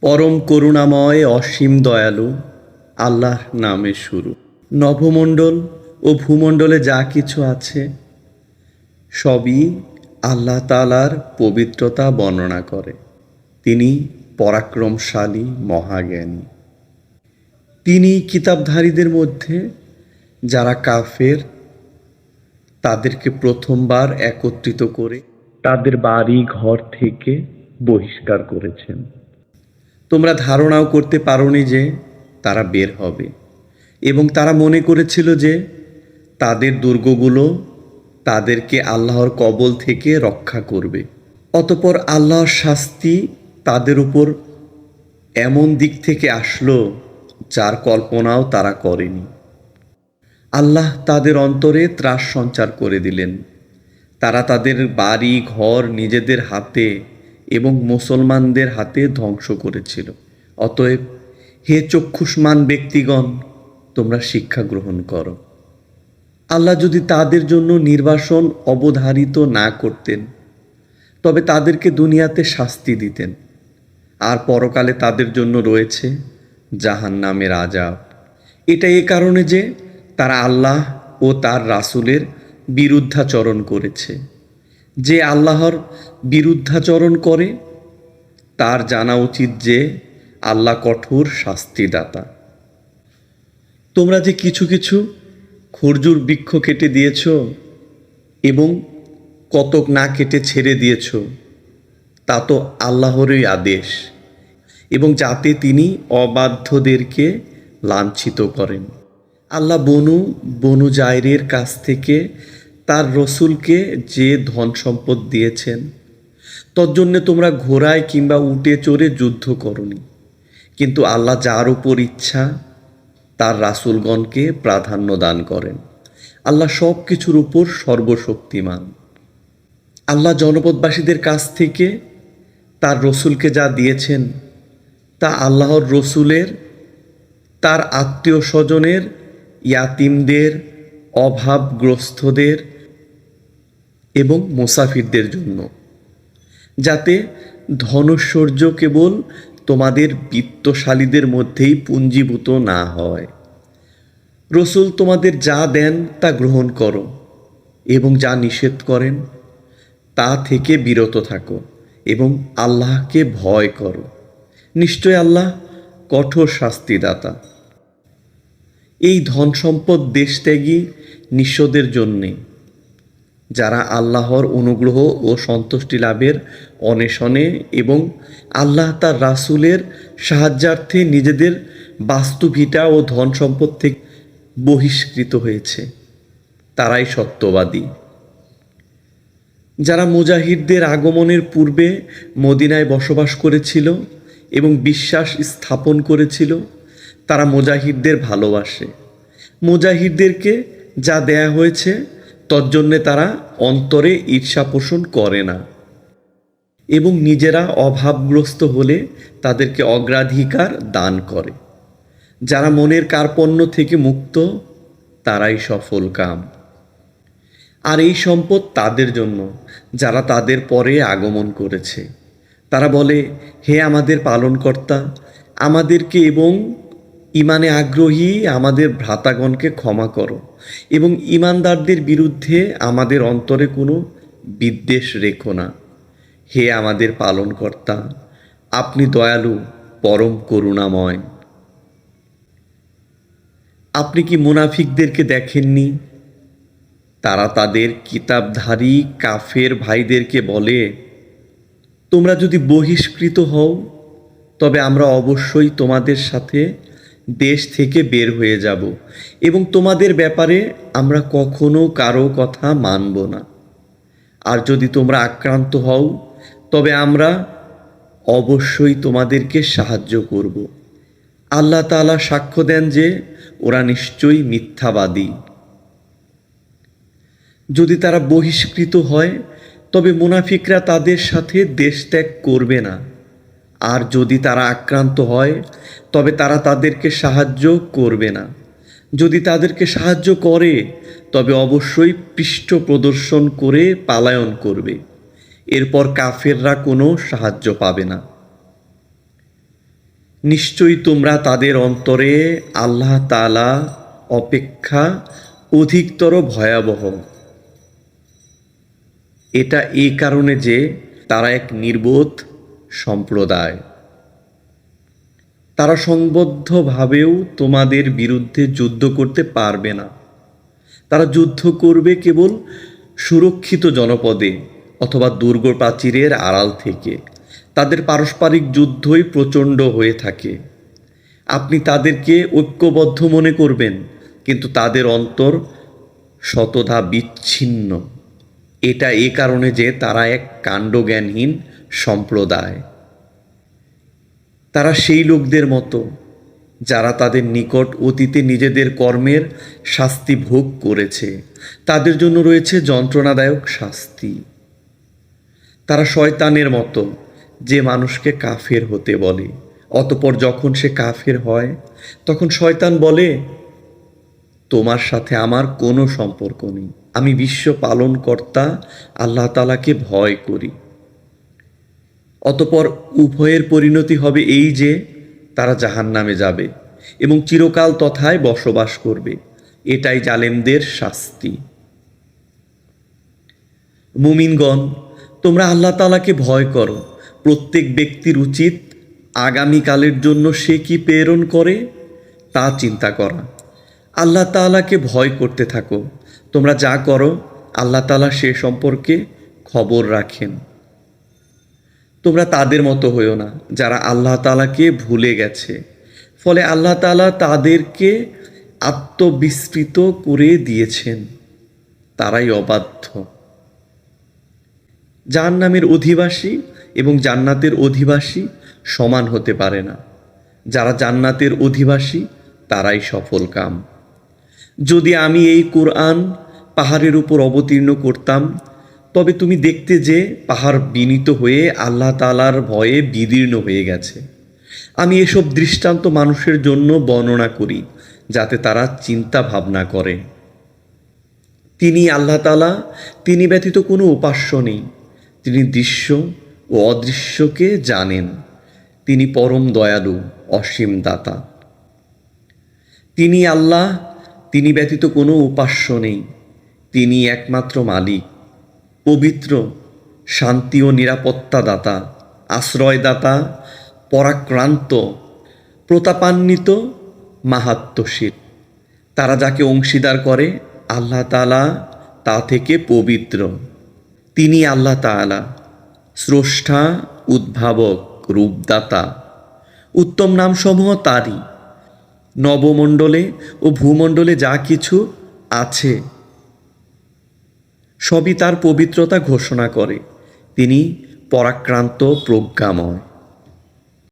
পরম করুণাময় অসীম দয়ালু আল্লাহ নামে শুরু। নভমণ্ডল ও ভূমণ্ডলে যা কিছু আছে, সবই আল্লাহ তালার পবিত্রতা বর্ণনা করে। তিনি পরাক্রমশালী, মহাজ্ঞানী। তিনি কিতাবধারীদের মধ্যে যারা কাফের, তাদেরকে প্রথমবার একত্রিত করে তাদের বাড়ি ঘর থেকে বহিষ্কার করেছেন। তোমরা ধারণাও করতে পারোনি যে তারা বের হবে। এবং তারা মনে করেছিল যে তাদের দুর্গগুলো তাদেরকে আল্লাহর কবল থেকে রক্ষা করবে। অতপর আল্লাহর শাস্তি তাদের উপর এমন দিক থেকে আসলো যার কল্পনাও তারা করেনি। আল্লাহ তাদের অন্তরে ত্রাস সঞ্চার করে দিলেন। তারা তাদের বাড়ি, ঘর, নিজেদের হাতে এবং মুসলমানদের হাতে ধ্বংস করেছিল। অতএব, হে চক্ষুষ্মান ব্যক্তিগণ, তোমরা শিক্ষা গ্রহণ করো। আল্লাহ যদি তাদের জন্য নির্বাসন অবধারিত না করতেন, তবে তাদেরকে দুনিয়াতে শাস্তি দিতেন। আর পরকালে তাদের জন্য রয়েছে জাহান নামের আজাব এটা এ কারণে যে তারা আল্লাহ ও তার রাসূলের বিরুদ্ধাচরণ করেছে। যে আল্লাহর বিরুদ্ধাচরণ করে, তার জানা উচিত যে আল্লাহ কঠোর শাস্তিদাতা। তোমরা যে কিছু কিছু খরজুর বৃক্ষ কেটে দিয়েছ এবং কতক না কেটে ছেড়ে দিয়েছ, তা তো আল্লাহরই আদেশ এবং যাতে তিনি অবাধ্যদেরকে লাঞ্ছিত করেন। আল্লাহ বনু বনু জায়রের কাছ থেকে তার রসুলকে যে ধন সম্পদ দিয়েছেন, তজ্জন্যে তোমরা ঘোড়ায় কিংবা উটে চড়ে যুদ্ধ করনি। কিন্তু আল্লাহ যার উপর ইচ্ছা, তার রাসুলগণকে প্রাধান্য দান করেন। আল্লাহ সব কিছুর উপর সর্বশক্তিমান। আল্লাহ জনপদবাসীদের কাছ থেকে তার রসুলকে যা দিয়েছেন, তা আল্লাহর রসুলের, তার আত্মীয় স্বজনের, ইয়াতিমদের, অভাবগ্রস্তদের এবং মুসাফিরদের জন্য। যাতে ধনৈশ্বর্য কেবল তোমাদের বিত্তশালীদের মধ্যেই পুঞ্জীভূত না হয়। রসুল তোমাদের যা দেন তা গ্রহণ করো এবং যা নিষেধ করেন তা থেকে বিরত থাকো এবং আল্লাহকে ভয় করো। নিশ্চয় আল্লাহ কঠোর শাস্তিদাতা। এই ধন সম্পদ দেশত্যাগী নিঃস্বদের জন্যে যারা আল্লাহর অনুগ্রহ ও সন্তুষ্টি লাভের অন্বেষণে এবং আল্লাহ তার রাসূলের সাহায্যার্থে নিজেদের বাস্তুভিটা ও ধন সম্পদ থেকে বহিষ্কৃত হয়েছে। তারাই সত্যবাদী। যারা মুজাহিদদের আগমনের পূর্বে মদিনায় বসবাস করেছিল এবং বিশ্বাস স্থাপন করেছিল, তারা মুজাহিদদের ভালোবাসে। মুজাহিদদেরকে যা দেয়া হয়েছে তজ্জন্যে তারা অন্তরে ঈর্ষা পোষণ করে না এবং নিজেরা অভাবগ্রস্ত হলে তাদেরকে অগ্রাধিকার দান করে। যারা মনের কার্পণ্য থেকে মুক্ত, তারাই সফল কাম। আর এই সম্পদ তাদের জন্য, যারা তাদের পরে আগমন করেছে। তারা বলে, হে আমাদের পালনকর্তা, আমাদেরকে এবং ইমানে আগ্রহী আমাদের ভ্রাতাগণকে ক্ষমা করো এবং ইমানদারদের বিরুদ্ধে আমাদের অন্তরে কোনো বিদ্বেষ রেখো না। হে আমাদের পালনকর্তা, আপনি দয়ালু, পরম করুণাময়। আপনি কি মুনাফিকদেরকে দেখেননি? তারা তাদের কিতাবধারী কাফের ভাইদেরকে বলে, তোমরা যদি বহিষ্কৃত হও, তবে আমরা অবশ্যই তোমাদের সাথে দেশ থেকে বের হয়ে যাব এবং তোমাদের ব্যাপারে আমরা কখনো কারও কথা মানব না। আর যদি তোমরা আক্রান্ত হও, তবে আমরা অবশ্যই তোমাদেরকে সাহায্য করব। আল্লাহ তাআলা সাক্ষ্য দেন যে ওরা নিশ্চয়ই মিথ্যাবাদী। যদি তারা বহিষ্কৃত হয়, তবে মুনাফিকরা তাদের সাথে দেশ ত্যাগ করবে না। আর যদি তারা আক্রান্ত হয়, তবে তারা তাদেরকে সাহায্য করবে না। যদি তাদেরকে সাহায্য করে, তবে অবশ্যই পৃষ্ঠ প্রদর্শন করে পালায়ন করবে। এরপর কাফেররা কোনো সাহায্য পাবে না। নিশ্চয়ই তোমরা তাদের অন্তরে আল্লাহ তালা অপেক্ষা অধিকতর ভয়াবহ। এটা এই কারণে যে তারা এক নির্বোধ সম্প্রদায়। তারা সংবদ্ধভাবেও তোমাদের বিরুদ্ধে যুদ্ধ করতে পারবে না। তারা যুদ্ধ করবে কেবল সুরক্ষিত জনপদে অথবা দুর্গ প্রাচীরের আড়াল থেকে। তাদের পারস্পরিক যুদ্ধই প্রচণ্ড হয়ে থাকে। আপনি তাদেরকে ঐক্যবদ্ধ মনে করবেন, কিন্তু তাদের অন্তর শতধা বিচ্ছিন্ন এটা এ কারণে যে তারা এক কাণ্ডজ্ঞানহীন সম্প্রদায়। তারা সেই লোকদের মতো, যারা তাদের নিকট অতীতে নিজেদের কর্মের শাস্তি ভোগ করেছে। তাদের জন্য রয়েছে যন্ত্রণাদায়ক শাস্তি। তারা শয়তানের মতো, যে মানুষকে কাফের হতে বলে। অতপর যখন সে কাফের হয়, তখন শয়তান বলে, তোমার সাথে আমার কোনো সম্পর্ক নেই। আমি বিশ্ব পালনকর্তা, আল্লাহ তালাকে ভয় করি। অতপর উভয়ের পরিণতি হবে এই যে, তারা জাহান নামে যাবে এবং চিরকাল তথায় বসবাস করবে। এটাই জালেমদের শাস্তি। মুমিনগণ, তোমরা আল্লাহ তালাকে ভয় করো। প্রত্যেক ব্যক্তির উচিত আগামীকালের জন্য সে কি প্রেরণ করে? তা চিন্তা করা। আল্লাহ তাআলাকে ভয় করতে থাকো। তোমরা যা করো, আল্লাহ তাআলা সে সম্পর্কে খবর রাখেন। তোমরা তাদের মতো হইও না, যারা আল্লাহ তাআলাকে ভুলে গেছে। ফলে আল্লাহ তাআলা তাদেরকে আত্মবিস্মৃত করে দিয়েছেন। তারাই অবাধ্য। জাহান্নামের অধিবাসী এবং জান্নাতের অধিবাসী সমান হতে পারে না। যারা জান্নাতের অধিবাসী, তারাই সফল কাম। যদি আমি এই কোরআন পাহাড়ের উপর অবতীর্ণ করতাম তবে তুমি দেখতে যে পাহাড় বিনীত হয়ে আল্লাহ তালার ভয়ে বিদীর্ণ হয়ে গেছে। আমি এসব দৃষ্টান্ত মানুষের জন্য বর্ণনা করি, যাতে তারা চিন্তা ভাবনা করে। তিনি আল্লাহ তালা তিনি ব্যতীত কোনো উপাস্য নেই। তিনি দৃশ্য ও অদৃশ্যকে জানেন। তিনি পরম দয়ালু, অসীম দাতা। তিনি আল্লাহ, তিনি ব্যতীত কোনো উপাস্য নেই। তিনি একমাত্র মালিক। পবিত্র, শান্তি ও নিরাপত্তা নিরাপত্তাদাতা, আশ্রয়দাতা, পরাক্রান্ত, প্রতাপান্বিত মাহাত্মশীল তারা যাকে অংশীদার করে, আল্লাহ তালা তা থেকে পবিত্র। তিনি আল্লাহ তাআলা স্রষ্টা, উদ্ভাবক, রূপদাতা। উত্তম নামসমূহ তারই। নবমণ্ডলে ও ভূমণ্ডলে যা কিছু আছে সবই তার পবিত্রতা ঘোষণা করে। তিনি পরাক্রান্ত প্রজ্ঞাময়।